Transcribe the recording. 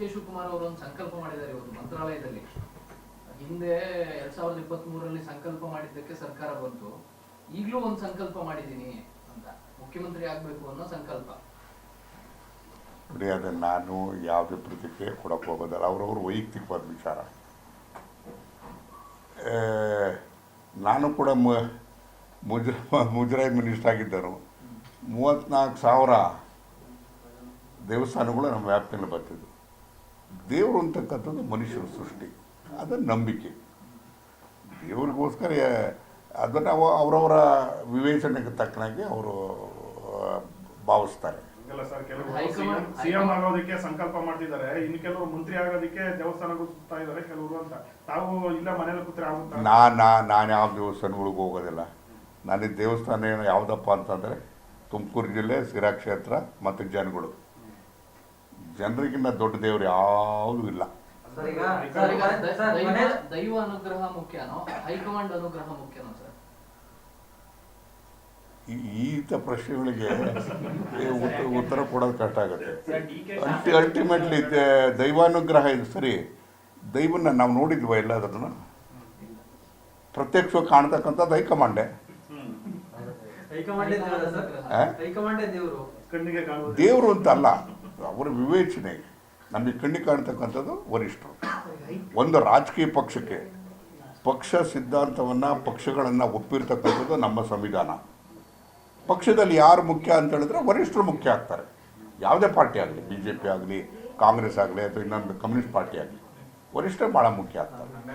K Shivakumar ಅವರು ಒಂದು ಸಂಕಲ್ಪ ಮಾಡಿದ್ದಾರೆ ಇವತ್ತು ಮಂತ್ರಾಲಯದಲ್ಲಿ. ಹಿಂದೆ ಎರಡ್ ಸಾವಿರದ ಇಪ್ಪತ್ತ್ ಮೂರರಲ್ಲಿ ಸಂಕಲ್ಪ ಮಾಡಿದ್ದಕ್ಕೆ ಸರ್ಕಾರ ಬಂತು. ಈಗಲೂ ಒಂದು ಸಂಕಲ್ಪ ಮಾಡಿದ್ದೀನಿ ಅಂತ. ಮುಖ್ಯಮಂತ್ರಿ ಆಗ್ಬೇಕು ಅನ್ನೋ ಸಂಕಲ್ಪ. ನೋಡಿ, ಅದನ್ನು ನಾನು ಯಾವುದೇ ಪ್ರತಿಕ್ರಿಯೆ ಕೊಡಕ್ಕೆ ಹೋಗೋದಲ್ಲ. ಅವರವ್ರ ವೈಯಕ್ತಿಕವಾದ ವಿಚಾರ. ನಾನು ಕೂಡ ಮುಜರ ಮುಜರಾಯಿ ಮಿನಿಸ್ಟರ್ ಆಗಿದ್ದರು. ಮೂವತ್ತ್ನಾಲ್ಕು ಸಾವಿರ ದೇವಸ್ಥಾನಗಳು ನಮ್ಮ ವ್ಯಾಪ್ತಿಯಲ್ಲಿ ಬರ್ತಿದ್ವು. ದೇವರು ಅಂತಕ್ಕಂಥದ್ದು ಮನುಷ್ಯರ ಸೃಷ್ಟಿ. ಅದು ನಂಬಿಕೆ. ದೇವರಿಗೋಸ್ಕರ ಅದನ್ನು ಅವ ಅವರವರ ವಿವೇಚನೆಗೆ ತಕ್ಕನಾಗಿ ಅವರು ಭಾವಿಸ್ತಾರೆ. ಸರ್ ಕೆಲವರು ಸಿಎಂ ಆಗೋದಕ್ಕೆ ಸಂಕಲ್ಪ ಮಾಡ್ತಿದ್ದಾರೆ. ಇನ್ನು ಕೆಲವರು ಮಂತ್ರಿ ಆಗೋದಕ್ಕೆ ದೇವಸ್ಥಾನಗಳು ಸುತ್ತಾ ಇದ್ದಾರೆ ಕೆಲವರು ಅಂತ. ತಾವು ಇಲ್ಲ ಮನೇಲಿ ಕೂತ್ರೆ ಆಗುತ್ತಾ? ನಾ ನಾ ನಾನು ಯಾವ ದೇವಸ್ಥಾನಗಳಿಗೆ ಹೋಗೋದಿಲ್ಲ. ನನಗೆ ದೇವಸ್ಥಾನ ಏನು ಯಾವುದಪ್ಪ ಅಂತಂದರೆ ತುಮಕೂರು ಜಿಲ್ಲೆ ಸಿರಾ ಕ್ಷೇತ್ರ ಮತ್ತು ಜನಗಳು ಜನರಿಗಿನ್ನ ದೊಡ್ಡ ದೇವರು ಯಾವುದೂ ಇಲ್ಲ ಸರ್ ಈಗ ಸರ್, ಈಗ ಸರ್, ದೈವ ಅನುಗ್ರಹ ಮುಖ್ಯನೋ ಹೈಕಮಾಂಡ್ ಅನುಗ್ರಹ ಮುಖ್ಯನೋ ಸರ್ ಈ- ಈತ ಪ್ರಶ್ನೆಗಳಿಗೆ ಉತ್ತರ ಕೊಡೋದು ಕಷ್ಟ ಆಗುತ್ತೆ ಅಲ್ಟಿ ಅಲ್ಟಿಮೇಟ್ಲಿ ದೈವಾನುಗ್ರಹ ಇದು ಸರಿ ದೈವನ್ನ ನಾವು ನೋಡಿದ್ವ ಎಲ್ಲದನ್ನು ಪ್ರತ್ಯಕ್ಷವಾಗಿ ಕಾಣ್ತಕ್ಕಂಥದ್ದು ಹೈಕಮಾಂಡೆ ದೇವರು ಅಂತ ಅಲ್ಲ ಅವರ ವಿವೇಚನೆ. ನಮಗೆ ಕಣ್ಣಿ ಕಾಣ್ತಕ್ಕಂಥದ್ದು ವರಿಷ್ಠರು. ಒಂದು ರಾಜಕೀಯ ಪಕ್ಷಕ್ಕೆ ಪಕ್ಷ ಸಿದ್ಧಾಂತವನ್ನು ಪಕ್ಷಗಳನ್ನು ಒಪ್ಪಿರ್ತಕ್ಕಂಥದ್ದು ನಮ್ಮ ಸಂವಿಧಾನ. ಪಕ್ಷದಲ್ಲಿ ಯಾರು ಮುಖ್ಯ ಅಂತ ಹೇಳಿದ್ರೆ ವರಿಷ್ಠರು ಮುಖ್ಯ ಆಗ್ತಾರೆ. ಯಾವುದೇ ಪಾರ್ಟಿ ಆಗಲಿ ಬಿ ಜೆ ಪಿ ಆಗಲಿ ಕಾಂಗ್ರೆಸ್ ಆಗಲಿ ಅಥವಾ ಇನ್ನೊಂದು ಕಮ್ಯುನಿಸ್ಟ್ ಪಾರ್ಟಿ ಆಗಲಿ ವರಿಷ್ಠರು ಭಾಳ ಮುಖ್ಯ ಆಗ್ತಾರೆ.